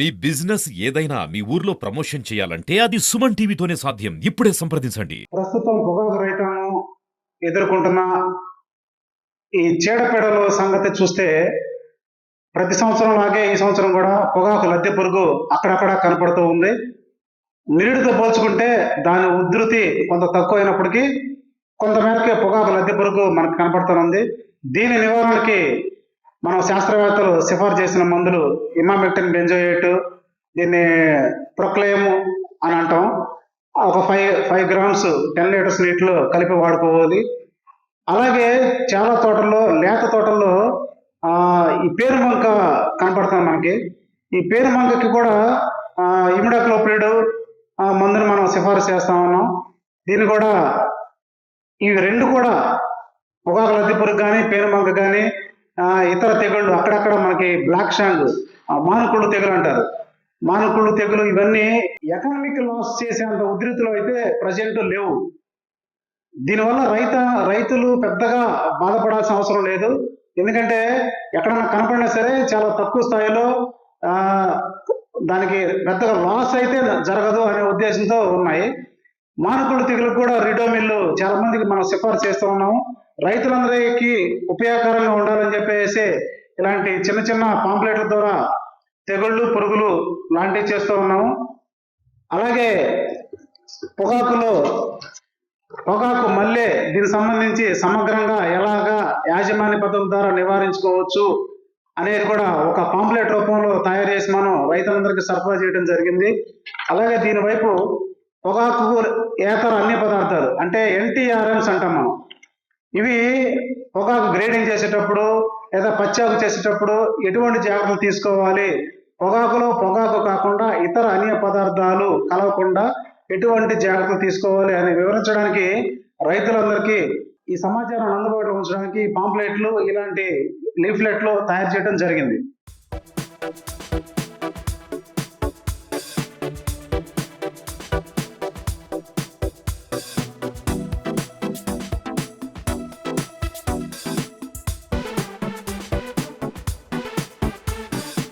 మీ business ఏదైనా మీ ఊర్లో promotion చేయాలంటే అది సుమన్ టీవీతోనే సాధ్యం. ఇప్పుడే సంప్రదించండి. ప్రస్తుతం పొగాకు రైతాంగం ఎదుర్కొంటున్న ఈ చీడపీడల సంగతి చూస్తే ప్రతి సంవత్సరం లాగే ఈ సంవత్సరం కూడా పొగాకు లద్దె పురుగు అక్కడక్కడ కనపడుతూ ఉంది. నిరుడితో పోల్చుకుంటే దాని ఉధృతి కొంత తక్కువ అయినప్పటికీ కొంతమేరకే పొగాకు లద్దె పురుగు మనకు కనపడుతుంది దీని నివారణకి మనం శాస్త్రవేత్తలు సిఫార్సు చేసిన మందులు ఇమామెక్టిన్ బెంజోయేట్ దీన్ని ప్రొక్లేము అని అంటాం. ఒక five five grams ten litres నీటిలో కలిపి వాడుకోవాలి. అలాగే చాలా తోటల్లో లేత తోటల్లో ఈ పేరు మంక కనపడుతుంది మనకి. ఈ పేరు మంకకి కూడా ఇమిడాక్లోపిడ్ మందుని మనం సిఫారసు చేస్తా ఉన్నాం. దీన్ని కూడా ఇవి రెండు కూడా పొగాకు లద్ది పురుగు కానీ పేరు మంక కానీ ఇతర తెగుళ్ళు అక్కడక్కడ మనకి బ్లాక్ షాంగ్ మానుకుళ్ళు తెగులు అంటారు. మానుకుళ్ళు తెగులు ఇవన్నీ ఎకనామిక్ లాస్ చేసేంత ఉధృతిలో అయితే ప్రజెంట్ లేవు. దీనివల్ల రైత రైతులు పెద్దగా బాధపడాల్సిన అవసరం లేదు. ఎందుకంటే ఎక్కడైనా కనపడినా సరే చాలా తక్కువ స్థాయిలో దానికి పెద్దగా లాస్ అయితే జరగదు అనే ఉద్దేశంతో ఉన్నాయి. మానుకుళ్ళు తెగులు కూడా రిడోమిల్లు చాలా మందికి మనం సిఫార్సు చేస్తూ ఉన్నాము. రైతులందరికీ ఉపయోగకరంగా ఉండాలని చెప్పేసి ఇలాంటి చిన్న చిన్న పాంప్లెట్ల ద్వారా తెగుళ్ళు పురుగులు లాంటివి చేస్తూ ఉన్నాము. అలాగే పొగాకులో పొగాకు మల్లె దీనికి సంబంధించి సమగ్రంగా ఎలాగా యాజమాన్య పద్ధతుల ద్వారా నివారించుకోవచ్చు అనేది కూడా ఒక పాంప్లెట్ రూపంలో తయారు చేసి మనం రైతులందరికీ సరఫరా చేయడం జరిగింది. అలాగే దీనివైపు పొగాకు ఏతర అన్ని పదార్థాలు అంటే ఎన్టీఆర్ఎంస్ అంటాం మనం. ఇవి పొగాకు గ్రేడింగ్ చేసేటప్పుడు లేదా పచ్చాకు చేసేటప్పుడు ఎటువంటి జాగ్రత్తలు తీసుకోవాలి? పొగాకులో పొగాకు కాకుండా ఇతర అన్య పదార్థాలు కలవకుండా ఎటువంటి జాగ్రత్తలు తీసుకోవాలి అని వివరించడానికి రైతులందరికీ ఈ సమాచారం అందుబాటులో ఉంచడానికి పాంప్లెట్లు ఇలాంటి లీఫ్లెట్లు తయారు చేయడం జరిగింది.